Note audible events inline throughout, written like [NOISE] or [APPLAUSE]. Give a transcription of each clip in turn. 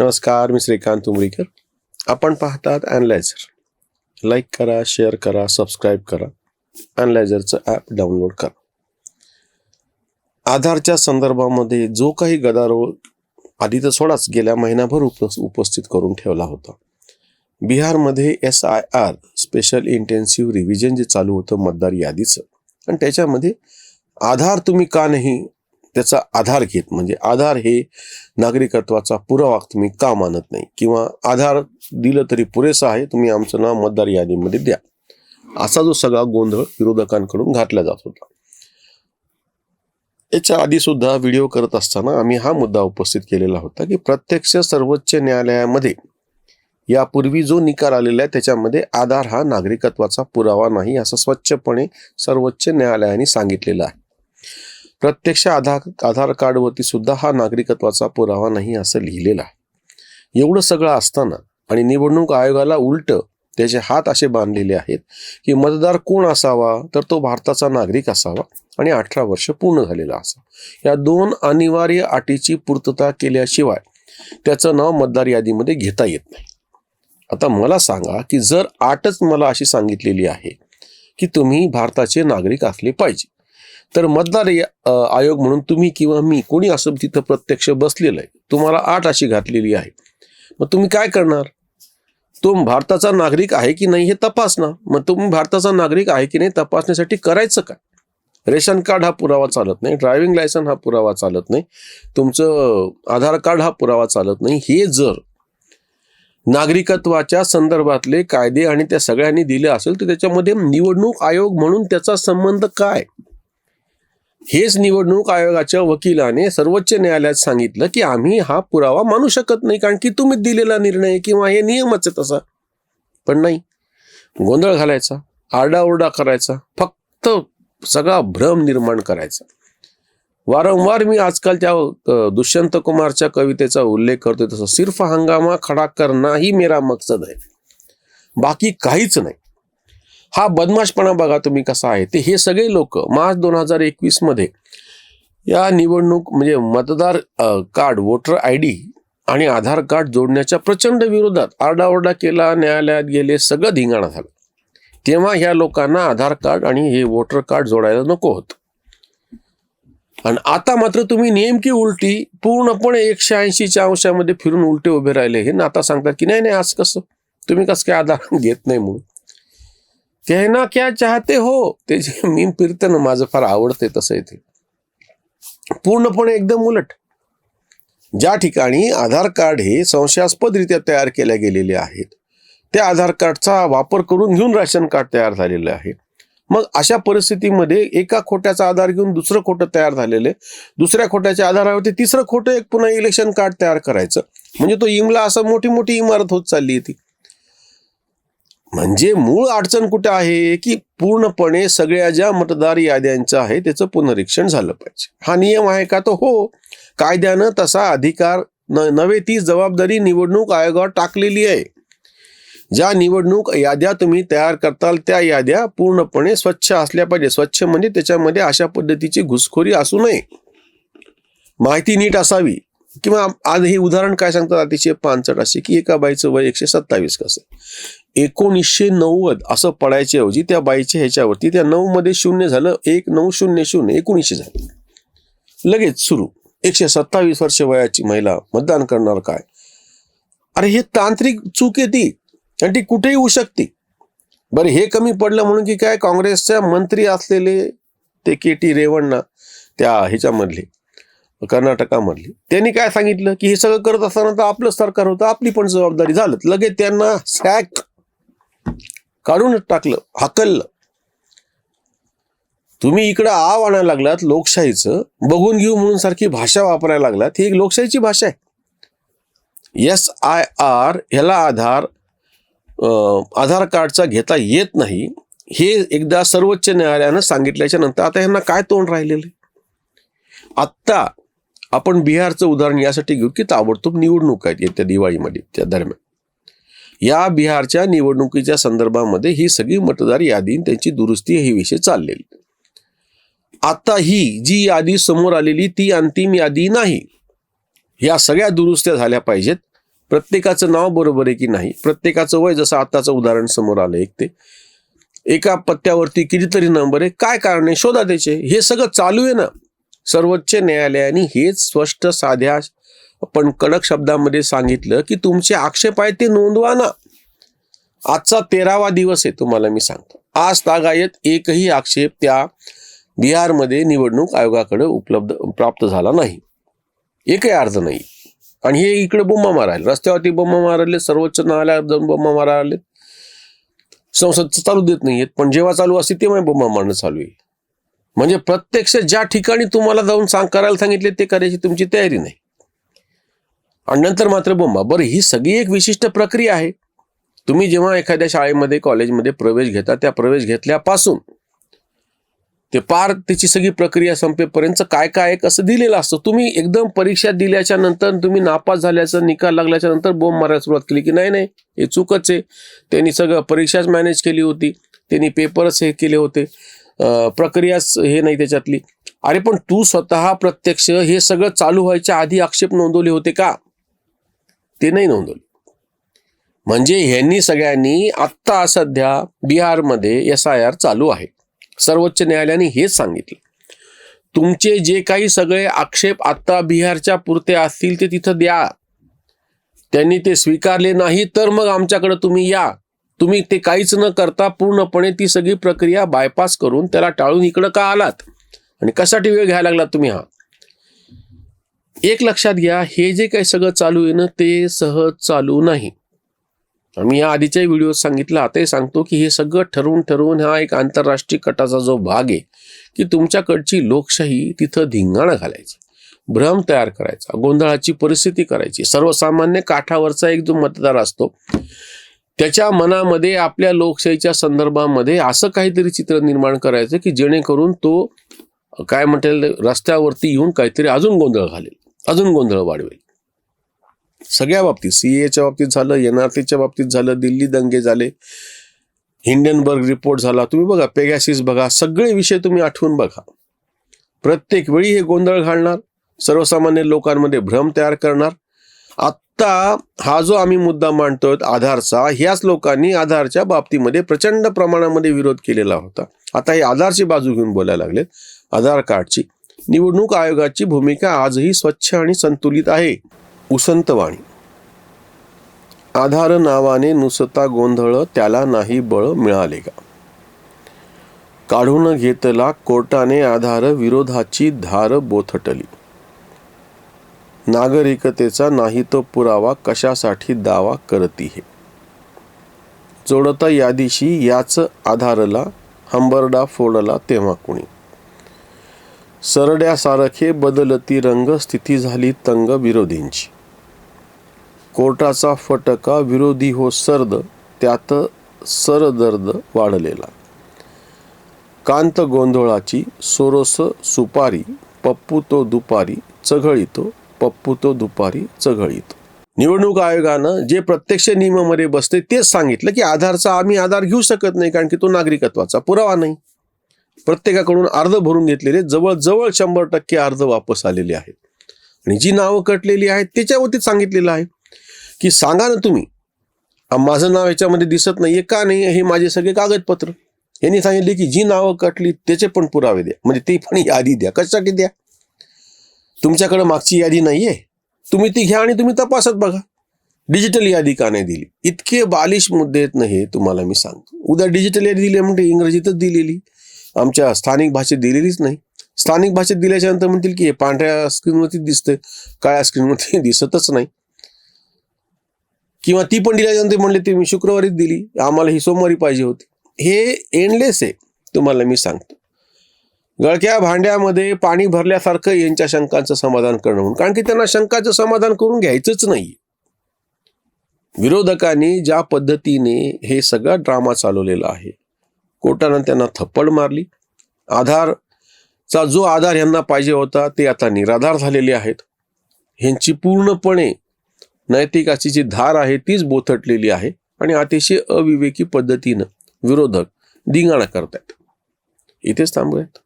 नमस्कार मी श्रीकांत उमरीकर. आपण पाहतात अॅनलायझर लाईक करा शेअर करा सबस्क्राईब करा. अॅनलायझरचं ॲप डाउनलोड करा. आधारच्या संदर्भामध्ये जो काही गदारोळ आधी तर सोडाच गेल्या महिनाभर उप उपस्थित करून ठेवला होता. बिहारमध्ये S I R special intensive revision जे चालू होतं मतदार यादीचं. आणि त्याच्यामध्ये आधार तुम्ही का नाही त्याचा आधार घेत म्हणजे आधार हे नागरिकत्वाचा पुरावा तुम्ही का मानत नाही? किंवा आधार दिलं तरी पुरेसा आहे तुम्ही आमचं नाव मतदार यादीमध्ये द्या. असा जो सगळा गोंधळ विरोधकांकडून घातला जात होता. याच्या आधी सुद्धा व्हिडिओ करत असताना आम्ही हा मुद्दा उपस्थित केलेला होता की प्रत्यक्ष सर्वोच्च न्यायालयामध्ये यापूर्वी जो निकाल आलेला आहे त्याच्यामध्ये आधार हा नागरिकत्वाचा पुरावा नाही असं स्वच्छपणे सर्वोच्च न्यायालयाने सांगितलेलं आहे. प्रत्यक्ष आधार आधार कार्डवरती सुद्धा हा नागरिकत्वाचा पुरावा नाही असं लिहिलेलं आहे. एवढं सगळं असताना आणि निवडणूक आयोगाला उलट त्याचे हात असे बांधलेले आहेत की मतदार कोण असावा तर तो भारताचा नागरिक असावा आणि अठरा वर्ष पूर्ण झालेला असावा. या दोन अनिवार्य अटीची पूर्तता केल्याशिवाय त्याचं नाव मतदार यादीमध्ये घेता येत नाही. आता मला सांगा की जर आटच मला अशी सांगितलेली आहे की तुम्ही भारताचे नागरिक असले पाहिजे तर मतदार या- आयोग म्हणून तुम्ही किंवा मी कोणी असं तिथं प्रत्यक्ष बसलेलं आहे तुम्हाला आठ अशी घातलेली आहे. मग तुम्ही काय करणार? तो भारताचा नागरिक आहे की नाही हे तपासणार. मग तुम्ही भारताचा नागरिक आहे की नाही तपासण्यासाठी करायचं काय? रेशन कार्ड हा पुरावा चालत नाही ड्रायव्हिंग लायसन हा पुरावा चालत नाही तुमचं आधार कार्ड हा पुरावा चालत नाही. हे जर नागरिकत्वाच्या संदर्भातले कायदे आणि त्या सगळ्यांनी दिले असेल तर त्याच्यामध्ये निवडणूक आयोग म्हणून त्याचा संबंध काय? हेच निवडणूक आयोगाच्या वकिलाने सर्वोच्च न्यायालयात सांगितलं की आम्ही हा पुरावा मानू शकत नाही कारण की तुम्ही दिलेला निर्णय किंवा हे नियमच आहे तसा. पण नाही. गोंधळ घालायचा आरडाओरडा करायचा फक्त सगळा भ्रम निर्माण करायचा. वारंवार मी आजकाल त्या दुष्यंत कुमारच्या कवितेचा उल्लेख करतोय तसं सिर्फ हंगामा खडा करणं ही मेरा मकसद आहे. बाकी काहीच नाही. हा बदमाशपणा बघा तुम्ही कसा आहे. ते हे सगळे लोक मार्च दोन हजार एकवीसमध्ये या निवडणूक म्हणजे मतदार कार्ड वोटर आय डी आणि आधार कार्ड जोडण्याच्या प्रचंड विरोधात आरडाओरडा केला न्यायालयात गेले सगळं धिंगाणा झालं. तेव्हा ह्या लोकांना आधार कार्ड आणि हे वोटर कार्ड जोडायला नको होतं. आणि आता मात्र तुम्ही नेमकी उलटी पूर्णपणे एकशे ऐंशीच्या अंशामध्ये फिरून उलटे उभे राहिले हे ना आता सांगतात की नाही नाही आज कसं? तुम्ही कसं काय आधार [LAUGHS] घेत नाही म्हणून? कहना क्या चाहते हो? ते जे मी फिरतं ना माझं फार आवडते तसं आहे ते पूर्णपणे एकदम उलट. ज्या ठिकाणी आधार कार्ड हे संशयास्पदरित्या तयार केल्या गेलेले आहेत त्या आधार कार्डचा वापर करून घेऊन राशन कार्ड तयार झालेलं आहे. मग अशा परिस्थितीमध्ये एका खोट्याचा आधार घेऊन दुसरं खोटं तयार झालेलं आहे. दुसऱ्या खोट्याच्या आधारावरती तिसरं खोटं एक पुन्हा इलेक्शन कार्ड तयार करायचं. म्हणजे तो इमला असं मोठी मोठी इमारत होत चालली आहे ती. म्हणजे मूळ अडचण कुठे आहे की पूर्णपणे सगळ्या ज्या मतदार याद्यांचं आहे त्याचं पुनरीक्षण झालं पाहिजे. हा नियम आहे का? तो हो. कायद्यानं तसा अधिकार न नव्हे ती जबाबदारी निवडणूक आयोगावर टाकलेली आहे. ज्या निवडणूक याद्या तुम्ही तयार करताल त्या याद्या पूर्णपणे स्वच्छ असल्या पाहिजे. स्वच्छ म्हणजे त्याच्यामध्ये अशा पद्धतीची घुसखोरी असू नये. माहिती नीट असावी. किंवा आज हे उदाहरण काय सांगतात? अतिशय पानसट असे की एका बाईचं वय एकशे सत्तावीस कसं एकोणीसशे नव्वद असं पडायच्या ऐवजी त्या बाईच्या ह्याच्यावरती त्या नऊ मध्ये शून्य झालं एक नऊ शून्य शून्य एकोणीसशे झालं. लगेच सुरू. एकशे सत्तावीस वर्ष वयाची महिला मतदान करणार काय? अरे हे तांत्रिक चूक येते ती. आणि ती कुठेही होऊ शकते. बरं हे कमी पडलं म्हणून की काय काँग्रेसच्या मंत्री असलेले ते के टी रेवण्णा त्या ह्याच्यामधले कर्नाटकामधले त्यांनी काय सांगितलं? की हे सगळं करत असताना तर आपलं सरकार होतं आपली पण जबाबदारी झालं. लगेच त्यांना सॅक काढूनच टाकलं हाकललं. तुम्ही इकडं आव आणायला लागलात लोकशाहीचं बघून घेऊ म्हणून सारखी भाषा वापरायला लागलात ही एक लोकशाहीची भाषा आहे. एस आय आर ह्याला आधार आधार कार्डचा घेता येत नाही हे एकदा सर्वोच्च न्यायालयानं सांगितल्याच्या नंतर आता ह्यांना काय तोंड राहिलेलं आहे? आत्ता आपण बिहारचं उदाहरण यासाठी घेऊ की ताबडतोब निवडणूक आहेत येत्या दिवाळीमध्ये त्या दरम्यान. या बिहारच्या निवडणुकीच्या संदर्भामध्ये ही सगळी मतदार यादी त्यांची दुरुस्ती हे विषय चाललेली. आता ही जी यादी समोर आलेली ती अंतिम यादी नाही. या सगळ्या दुरुस्त्या झाल्या पाहिजेत. प्रत्येकाचं नाव बरोबर आहे की नाही? प्रत्येकाचं वय जसं आताचं उदाहरण समोर आलं एक ते. एका पत्त्यावरती कितीतरी नंबर आहे. काय कारण आहे? शोधा त्याचे. हे सगळं चालू आहे ना. सर्वोच्च न्यायालयाने हेच स्पष्ट साध्या पण कडक शब्दामध्ये सांगितलं की तुमचे आक्षेप आहेत ते नोंदवा ना. आजचा तेरावा दिवस आहे तुम्हाला मी सांगतो. आज तागायत एकही आक्षेप त्या बिहारमध्ये निवडणूक आयोगाकडे उपलब्ध प्राप्त झाला नाही. एकही अर्ज नाही. आणि हे इकडे बोंबा मारायला रस्त्यावरती बोंबा मारले सर्वोच्च न्यायालयात जाऊन बोंबा मारायला. संसद चालू देत नाहीयेत पण जेव्हा चालू असते तेव्हा बोंबा मारणं चालू आहे. म्हणजे प्रत्यक्ष ज्या ठिकाणी तुम्हाला जाऊन सांग करायला सांगितले ते करायची तुमची तयारी नाही. आणि नंतर मात्र बोंबा. बरं ही सगळी एक विशिष्ट प्रक्रिया आहे. तुम्ही जेव्हा एखाद्या शाळेमध्ये कॉलेजमध्ये प्रवेश घेता त्या प्रवेश घेतल्यापासून ते पार त्याची सगळी प्रक्रिया संपेपर्यंत काय काय आहे कसं दिलेलं असतं तुम्ही एकदम परीक्षा दिल्याच्या नंतर तुम्ही नापास झाल्याचा निकाल लागल्याच्या नंतर बोंब मारायला सुरुवात केली की नाही नाही हे चुकच आहे. त्यांनी सगळं परीक्षाच मॅनेज केली होती. त्यांनी पेपरच हे केले होते. प्रक्रियाच हे नाही त्याच्यातली. अरे पण तू स्वतः प्रत्यक्ष हे सगळं चालू व्हायच्या आधी आक्षेप नोंदवले होते का? ते नाही नोंदवले. म्हणजे ह्यांनी सगळ्यांनी आत्ता सध्या बिहारमध्ये एस आय आर चालू आहे. सर्वोच्च न्यायालयाने हेच सांगितलं. तुमचे जे काही सगळे आक्षेप आत्ता बिहारच्या पुरते असतील ते तिथं द्या. त्यांनी ते स्वीकारले नाही तर मग आमच्याकडे तुम्ही या. तुम्ही ते काहीच न करता पूर्णपणे ती सगळी प्रक्रिया बायपास करून त्याला टाळून इकडं का आलात? आणि कशासाठी वेळ घ्यायला लागला तुम्ही हा? एक लक्षात घ्या हे जे काही सगळं चालू आहे ना ते सहज चालू नाही. आम्ही या आधीच्या व्हिडिओ सांगितलं आताही सांगतो की हे सगळं ठरवून ठरवून हा एक आंतरराष्ट्रीय कटाचा जो भाग आहे की तुमच्याकडची लोकशाही तिथं धिंगाणा घालायची भ्रम तयार करायचा गोंधळाची परिस्थिती करायची. सर्वसामान्य काठावरचा एक जो मतदार असतो त्याच्या मनामध्ये आपल्या लोकशाहीच्या संदर्भामध्ये असं काहीतरी चित्र निर्माण करायचं की जेणेकरून तो काय म्हणता रस्त्यावरती येऊन काहीतरी अजून गोंधळ घालेल. अजून गोंधळ वाढवेल. सगळ्या बाबतीत सी एच्या बाबतीत झालं एन बाबतीत झालं दिल्ली दंगे झाले हिंडनबर्ग रिपोर्ट झाला. तुम्ही बघा पेगॅसिस बघा सगळे विषय तुम्ही आठवून बघा. प्रत्येक वेळी हे गोंधळ घालणार सर्वसामान्य लोकांमध्ये भ्रम तयार करणार. आत्ता हा जो आम्ही मुद्दा मांडतोय आधारचा ह्याच लोकांनी आधारच्या बाबतीमध्ये प्रचंड प्रमाणामध्ये विरोध केलेला होता. आता हे आधारची बाजू घेऊन बोलायला लागलेत. आधार कार्डची. निवडणूक आयोगाची भूमिका आजही स्वच्छ आणि संतुलित आहे. उसंतवाणी आधार नावाने नुसता गोंधळ त्याला नाही बळ मिळाले का? काढून घेतला कोर्टाने आधार विरोधाची धार बोथटली. नागरिकतेचा नाही तो पुरावा कशासाठी दावा करती हे? जोडता यादीशी याच आधारला हंबरडा फोडला तेव्हा कुणी? सरड्यासारखे बदलती रंग स्थिती झाली तंग विरोधींची कोर्टाचा फटका विरोधी हो सर्द त्यात सरदर्द वाढलेला. कांत गोंधळाची सोरस सुपारी पप्पू तो दुपारी चघळीतो पप्पू तो दुपारी चघळीतो. निवडणूक आयोगानं जे प्रत्यक्ष नियमामध्ये बसते तेच सांगितलं की आधारचा आम्ही आधार घेऊ शकत नाही कारण की तो नागरिकत्वाचा पुरावा नाही. प्रत्येकाकडून अर्ध भरून घेतलेले जवळजवळ शंभर टक्के अर्ध वापस आलेले आहेत. आणि जी नावं कटलेली आहेत त्याच्यावरतीच सांगितलेलं आहे की सांगा ना तुम्ही माझं नाव याच्यामध्ये दिसत नाही का नाही? हे माझे सगळे कागदपत्र. यांनी सांगितले की जी नावं कटली त्याचे पण पुरावे द्या. म्हणजे ती पण यादी द्या. कशासाठी द्या? तुमच्याकडे मागची यादी नाही आहे तुम्ही ती घ्या आणि तुम्ही तपासत बघा. डिजिटल यादी का नाही दिली? इतके बालिश मुद्दे आहेत ना हे तुम्हाला मी सांगतो. उद्या डिजिटल यादी दिली म्हणजे इंग्रजीतच दिलेली. आमच्या स्थानिक भाषेत दिलेलीच नाही. स्थानिक भाषेत दिल्याच्या नंतर म्हणतील की हे पांढऱ्या स्क्रीनवरती दिसतंय काळ्या स्क्रीनवरती [LAUGHS] दिसतच नाही. किंवा ती पण दिल्याच्यानंतर म्हणले ते मी शुक्रवारीच दिली आम्हाला ही सोमवारी पाहिजे होती. हे एंडलेस आहे तुम्हाला मी सांगतो. गळक्या भांड्यामध्ये पाणी भरल्यासारखं यांच्या शंकांचं समाधान करणं म्हणून. कारण की त्यांना शंकाचं समाधान करून घ्यायचंच नाही. विरोधकांनी ज्या पद्धतीने हे सगळा ड्रामा चालवलेला आहे कोर्टानं त्यांना थप्पड मारली. आधारचा जो आधार यांना पाहिजे होता ते आता निराधार झालेले आहेत. ह्यांची पूर्णपणे नैतिकाची जी धार आहे तीच बोथटलेली आहे आणि अतिशय अविवेकी पद्धतीनं विरोधक दिंगाणा करतायत. इथेच थांबूयात.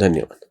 धन्यवाद.